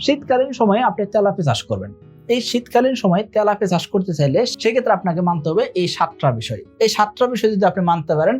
শীতকালীন সময়ে আপনি তেলাপি চাষ করবেন। এই শীতকালীন সময় তেলাপি চাষ করতে চাইলে সেক্ষেত্রে আপনাকে মানতে হবে এই সাতটা বিষয়। এই সাতটা বিষয় যদি আপনি মানতে পারেন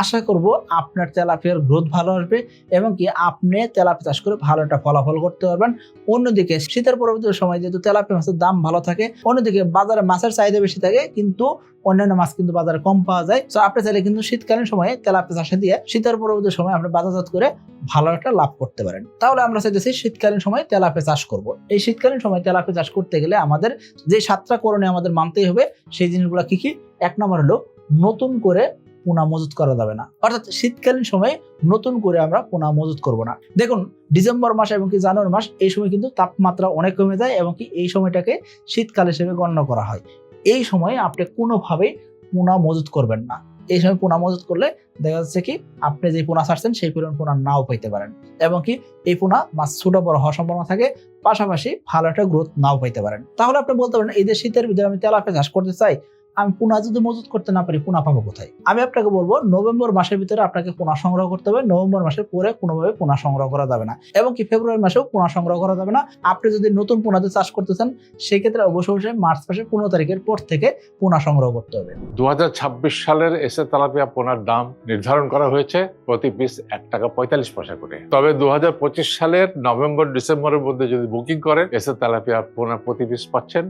আশা করব আপনার তেলাপিয়ার গ্রোথ ভালো আসবে এবং কি আপনি তেলাপি চাষ করে ভালো একটা ফলাফল করতে পারবেন। অন্যদিকে শীতের পরবর্তী সময় যেহেতু তেলাপি মাছের দাম ভালো থাকে, অন্যদিকে বাজারে মাছের চাহিদা বেশি থাকে, কিন্তু অন্যান্য মাছ কিন্তু বাজারে কম পাওয়া যায়। তো আপনি চাইলে কিন্তু শীতকালীন সময়ে তেলাপি চাষে দিয়ে শীতের পরবর্তী সময় আপনি বাজারজাত করে ভালো একটা লাভ করতে পারেন। তাহলে আমরা চাইতেছি শীতকালীন সময় তেলাপি চাষ করব। এই শীতকালীন সময় তেলাপি চাষ করতে গেলে আমাদের যে সাতটা করণে আমাদের মানতেই হবে, সেই জিনিসগুলো কি কি? এক নম্বর হলো নতুন করে পোনা মজুত করা যাবে না। অর্থাৎ শীতকালীন সময়ে নতুন করে আমরা পোনা মজুত করব না। দেখুন, ডিসেম্বর মাস এবং কি জানুয়ারি মাস, এই সময় কিন্তু তাপমাত্রা অনেক কমে যায় এবং কি এই সময়টাকে শীতকাল হিসেবে গণ্য করা হয়। এই সময়ে আপনি কোনোভাবেই পোনা মজুত করবেন না। এই সময় পোনা মজুত করলে দেখা যাচ্ছে কি, আপনি যে পোনা ছাড়ছেন, সেই পরিমাণ পোনা নাও পাইতে পারেন। এবং কি এই পোনা মাছ ছোট বড় হওয়ার সম্ভাবনা থাকে, পাশাপাশি ভালো একটা গ্রোথ নাও পাইতে পারেন। তাহলে আপনি বলতে পারেন, এই যে শীতের ভিতরে আমি তেলাপি চাষ করতে চাই আমি পোনা যদি মজুত করতে না পারি, পোনা পাবো কোথায়? আমি আপনাকে বলব, নভেম্বর মাসের ভিতরে আপনাকে পোনা সংগ্রহ করতে হবে। নভেম্বর মাসের পরে কোনোভাবে পোনা সংগ্রহ করা যাবে না। এবং কি ফেব্রুয়ারি মাসেও পোনা সংগ্রহ করা যাবে না। আপনি যদি নতুন পোনাতে চাষ করতে চান, সেক্ষেত্রে অবশ্যই অবশ্যই মার্চ মাসের পনেরো তারিখের পর থেকে পোনা সংগ্রহ করতে হবে। দু হাজার ছাব্বিশ সালের এসে তেলাপিয়া পোনার দাম নির্ধারণ করা হয়েছে প্রতি পিস এক টাকা পঁয়তাল্লিশ পয়সা করে। তবে দু হাজার পঁচিশ সালের নভেম্বর, ডিসেম্বরের মধ্যে যদি বুকিং করেন এসে তেলাপিয়া পোনা প্রতি পিস পাচ্ছেন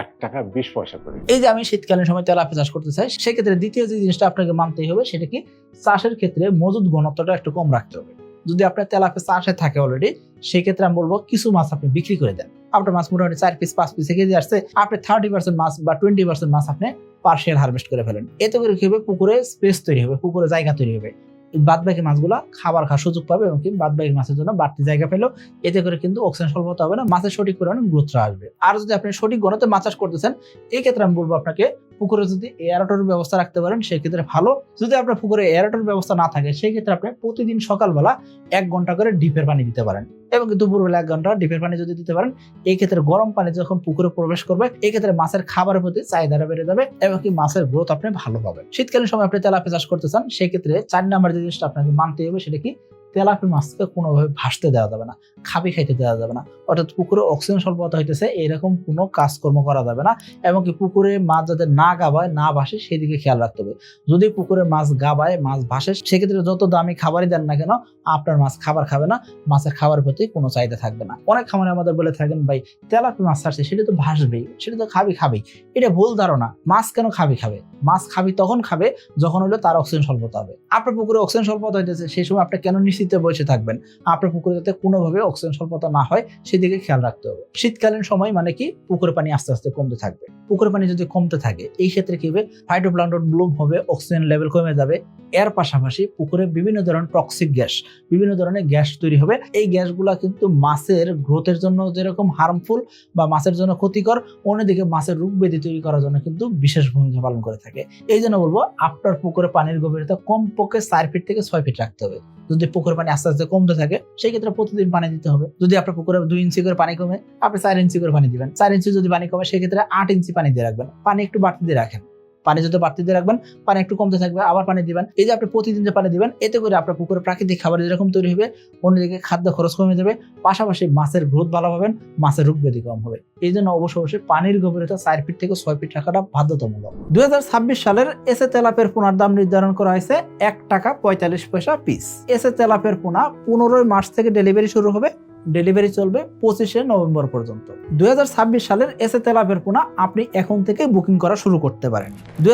এক টাকা বিশ পয়সা করে এই যে আমি শীতকালীন সময় তেলাপি চাষ করতে চাই, সেক্ষেত্রে দ্বিতীয় যে জিনিসটা আপনাকে মানতেই হবে, সেটা কি চাষের ক্ষেত্রে মজুদ ঘনত্বটা একটু কম রাখতে হবে। যদি আপনার তেলাপি চাষে থাকে অলরেডি সেক্ষেত্রে আমি বলব কিছু মাছ আপনি বিক্রি করে দেন। আপনার মাছ মোটামুটি চার পিস পাঁচ পিস কেজি আসছে, আপনি থার্টি পার্সেন্ট মাছ বা টোয়েন্টি পার্সেন্ট মাছ আপনি পার্সিয়াল হারভেস্ট করে ফেলেন। এতে করে কি হবে? পুকুরে স্পেস তৈরি হবে, পুকুরে জায়গা তৈরি হবে। বাদ বাকি মাছগুলা খাবার খাওয়ার সুযোগ পাবে এবং কি বাদ বাকি মাছের জন্য বাড়তি জায়গা পেল। এতে করে কিন্তু অক্সিজেন স্বল্পতা হবে না, মাছের সঠিক পরিমাণে গ্রোথটা আসবে। আর যদি আপনি সঠিক গণতে মাছ চাষ করতেছেন এই ক্ষেত্রে আমি বলব আপনাকে পুকুরে যদি এয়ারটর ব্যবস্থা রাখতে পারেন, সেক্ষেত্রে ভালো। যদি আপনার পুকুরে এয়ারটর ব্যবস্থা না থাকে সেই ক্ষেত্রে আপনি প্রতিদিন সকালবেলা এক ঘণ্টা করে ডিপের পানি দিতে পারেন। এবং দুপুরবেলা এক ঘণ্টা ডিপের পানি যদি দিতে পারেন এই ক্ষেত্রে গরম পানি যখন পুকুরে প্রবেশ করবে এই ক্ষেত্রে মাছের খাবারের প্রতি চাহিদাটা বেড়ে যাবে এবং কি মাছের গ্রোথ আপনি ভালো পাবেন। শীতকালীন সময় আপনি তেলাপি চাষ করতে চান সেই ক্ষেত্রে চার নাম্বার যে জিনিসটা আপনাকে মানতে হবে, সেটা কি? তেলাপি মাছকে কোনোভাবে ভাসতে দেওয়া যাবে না, খাবি খাইতে দেওয়া যাবে না। অর্থাৎ পুকুরে অক্সিজেন স্বল্পতা হইতেছে এরকম কোনো কাজকর্ম করা যাবে না এবং কি পুকুরে মাছ যাতে না গাবায়, না ভাসে, সেদিকে খেয়াল রাখতে হবে। যদি পুকুরে মাছ গাবায়, মাছ ভাসে, সেক্ষেত্রে যত দামি খাবারই দেন না কেন, আপনার মাছ খাবার খাবে না, মাছের খাবার প্রতি কোনো চাহিদা থাকবে না। অনেক খামারে আমাদের বলে থাকেন, ভাই তেলাপি মাছ ছাড়ছে সেটা তো ভাসবেই, সেটা তো খাবি খাবেই। এটা ভুল ধারণা, মাছ কেন খাবি খাবে? মাছ খাবি তখন খাবে, যখন হলো তার অক্সিজেন স্বল্পতা হবে। আপনার পুকুরে অক্সিজেন স্বল্পতা হইতেছে, সেই সময় আপনি কেন নিশ্চিত বসে থাকবেন। আপনার পুকুরে যাতে কোনোভাবে অক্সিজেন স্বল্পতা না হয়, সেদিকে খেয়াল রাখতে হবে। শীতকালীন সময় মানে কি? পুকুরের পানি আস্তে আস্তে কমতে থাকবে। পুকুরের পানি যদি কমতে থাকে, এই ক্ষেত্রে কি হবে? ফাইটোপ্লান্টন ব্লুম হবে অক্সিজেন লেভেল কমে যাবে। এর পাশাপাশি পুকুরে বিভিন্ন ধরনের টক্সিক গ্যাস বিভিন্ন ধরনের গ্যাস তৈরি হবে। এই গ্যাসগুলা কিন্তু মাছের গ্রোথের জন্য যেরকম হার্মফুল বা মাছের জন্য ক্ষতিকর, অন্যদিকে মাছের রোগ ব্যাধি তৈরি করার জন্য কিন্তু বিশেষ ভূমিকা পালন করে থাকে। এই জন্য বলব, আপনার পুকুরে পানির গভীরতা কমপক্ষে চার ফিট থেকে ছয় ফিট রাখতে হবে। যদি পুকুরের পানি আস্তে আস্তে কমতে থাকে, সেই ক্ষেত্রে প্রতিদিন পানি দিতে হবে। যদি আপনার পুকুরে দুই ইঞ্চি করে পানি কমে, আপনি চার ইঞ্চি করে পানি দিবেন। চার ইঞ্চি যদি পানি কমে সেক্ষেত্রে আট ইঞ্চি পানি দিয়ে রাখবেন। পানি একটু বাড়তি দিয়ে রাখেন। পানি যদি বাড়তি দিয়ে রাখবেন, পানি একটু কমতে থাকবে, আবার পানি দিবেন। এই যে আপনি প্রতিদিন যে পানি দিবেন, এতে করে আপনার পুকুরে প্রাকৃতিক খাবার যেরকম তৈরি হবে, অন্যদিকে খাদ্য খরচ কমে যাবে। পাশাপাশি মাছের গ্রোথ ভালো পাবেন মাছের রোগ ব্যাধি কম হবে। এই জন্য অবশ্য অবশ্যই পানির গভীরতা চার ফিট থেকে ছয় ফিট রাখাটা বাধ্যতামূলক। দুই ছাব্বিশ সালের এসে তেলাপের পোনার দাম নির্ধারণ করা হয়েছে এক টাকা পঁয়তাল্লিশ পয়সা পিস এসে তেলাপের পোনা পনেরোই মার্চ থেকে ডেলিভারি শুরু হবে। ডেলিভারি চলবে পঁচিশে নভেম্বর পর্যন্ত। দুই হাজার ছাব্বিশ সালের এসে তেলাপের পোনা আপনি এখন থেকে বুকিং করা শুরু করতে পারেন। দুই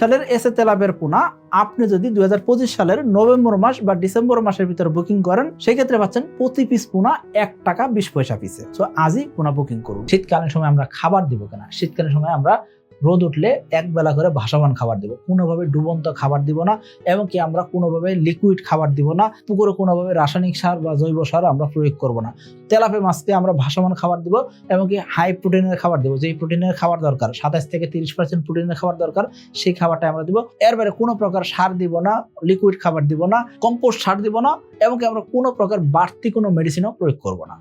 সালের এসে তেলাপের পোনা আপনি যদি দুই হাজার পঁচিশ সালের নভেম্বর মাস বা ডিসেম্বর মাসের ভিতরে বুকিং করেন, সেক্ষেত্রে পাচ্ছেন প্রতি পিস পোনা এক টাকা বিশ পয়সা পিসে তো আজই পোনা বুকিং করুন। শীতকালীন সময় আমরা খাবার দিব কেনা? শীতকালীন সময় আমরা রোদ উঠলে এক বেলা করে ভাসমান খাবার দিব। কোনোভাবে ডুবন্ত খাবার দিব না এবং কি আমরা কোনোভাবে লিকুইড খাবার দিব না। পুকুরে কোনোভাবে রাসায়নিক সার বা জৈব সার আমরা প্রয়োগ করব না। তেলাপে মাছকে আমরা ভাসমান খাবার দিব এবং কি হাই প্রোটিনের খাবার দিব। যেই প্রোটিনের খাবার দরকার, সাতাশ থেকে তিরিশ পার্সেন্ট প্রোটিনের খাবার দরকার, সেই খাবারটা আমরা দিব। এর বাইরে কোনো প্রকার সার দিব না লিকুইড খাবার দিব না কম্পোস্ট সার দিব না এবং কি আমরা কোনো প্রকার বাড়তি কোনো মেডিসিনও প্রয়োগ করব না।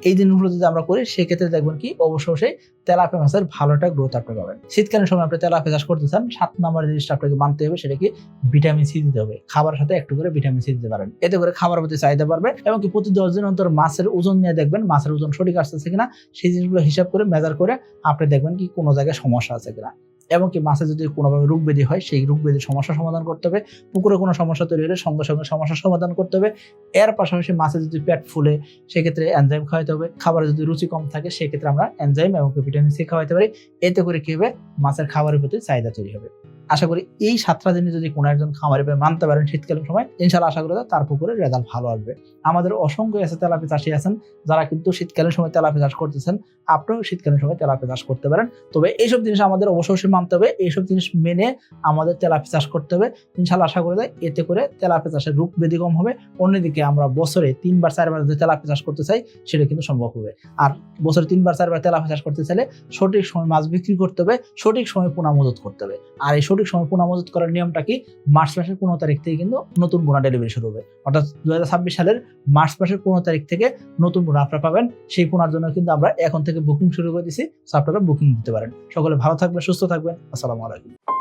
এই দিনগুলো যদি আমরা করি, সেক্ষেত্রে দেখবেন কি, অবশ্য অবশ্যই তেলাপিয়া মাছের ভালো একটা গ্রোথ আপনি পাবেন। শীতকালীন সময় আপনি তেলাপিয়া চাষ করতে চান, সাত নম্বর জিনিসটা আপনাকে মানতে হবে, সেটা কি ভিটামিন সি দিতে হবে। খাবারের সাথে একটু করে ভিটামিন সি দিতে পারেন। এতে করে খাবার প্রতি চাহিদা বাড়বে এবং কি প্রতি দশ দিন অন্তর মাছের ওজন নিয়ে দেখবেন, মাছের ওজন সঠিক আসতেছে কিনা, সেই জিনিসগুলো হিসাব করে মেজার করে আপনি দেখবেন কি কোনো জায়গায় সমস্যা আছে কিনা। এবং কি মাছে যদি কোনোভাবে রোগ বেদি হয়, সেই রোগ বেদির সমস্যা সমাধান করতে হবে। পুকুরে কোনো সমস্যা তৈরি হলে সঙ্গে সঙ্গে সমস্যা সমাধান করতে হবে। এর পাশাপাশি মাছে যদি পেট ফুলে, সেক্ষেত্রে এনজাইম খাওয়াতে হবে। খাবারে যদি রুচি কম থাকে, সেক্ষেত্রে আমরা এনজাইম এবং ভিটামিন সি খাওয়াইতে পারি। এতে করে কি হবে? মাছের খাবারের প্রতি চাহিদা তৈরি হবে। আশা করি এই সাতটা জিনিস যদি কোনো একজন খামারে মানতে পারেন শীতকালীন সময় ইনশাল্লাহ আশা করি তার পুকুরে রেজাল্ট ভালো আসবে। আমাদের অসংখ্য এসে তেলাপি চাষি আছেন, যারা কিন্তু শীতকালীন সময় তেলাপি চাষ করতেছেন, আপনিও শীতকালীন সময় তেলাপি চাষ করতে পারেন। তবে এইসব জিনিস আমাদের অবশ্যই মানতে হবে, এইসব জিনিস মেনে আমাদের তেলাপি চাষ করতে হবে। ইনশাল্লাহ আশা করা যায় এতে করে তেলাপি চাষের রোগ ব্যাধি কম হবে। অন্যদিকে আমরা বছরে তিনবার, চারবার যদি তেলাপি চাষ করতে চাই, সেটা কিন্তু সম্ভব হবে। আর বছরে তিনবার, চারবার তেলাপি চাষ করতে চাইলে সঠিক সময় মাছ বিক্রি করতে হবে, সঠিক সময় পোনা মজুত করতে হবে। আর এই সঠিক সময় পোনা মজুত করার নিয়মটা কি? মার্চ মাসের পনেরো তারিখ থেকে কিন্তু নতুন পোনা ডেলিভারি শুরু হবে। অর্থাৎ দুই হাজার ছাব্বিশ সালের মার্চ মাসের পনেরো তারিখ থেকে নতুন পোনা আপনারা পাবেন। সেই পোনার জন্য কিন্তু আমরা এখন থেকে বুকিং শুরু করে দিছি। আপনারা বুকিং দিতে পারেন। সকলে ভালো থাকবেন, সুস্থ থাকবেন। আসসালামু আলাইকুম।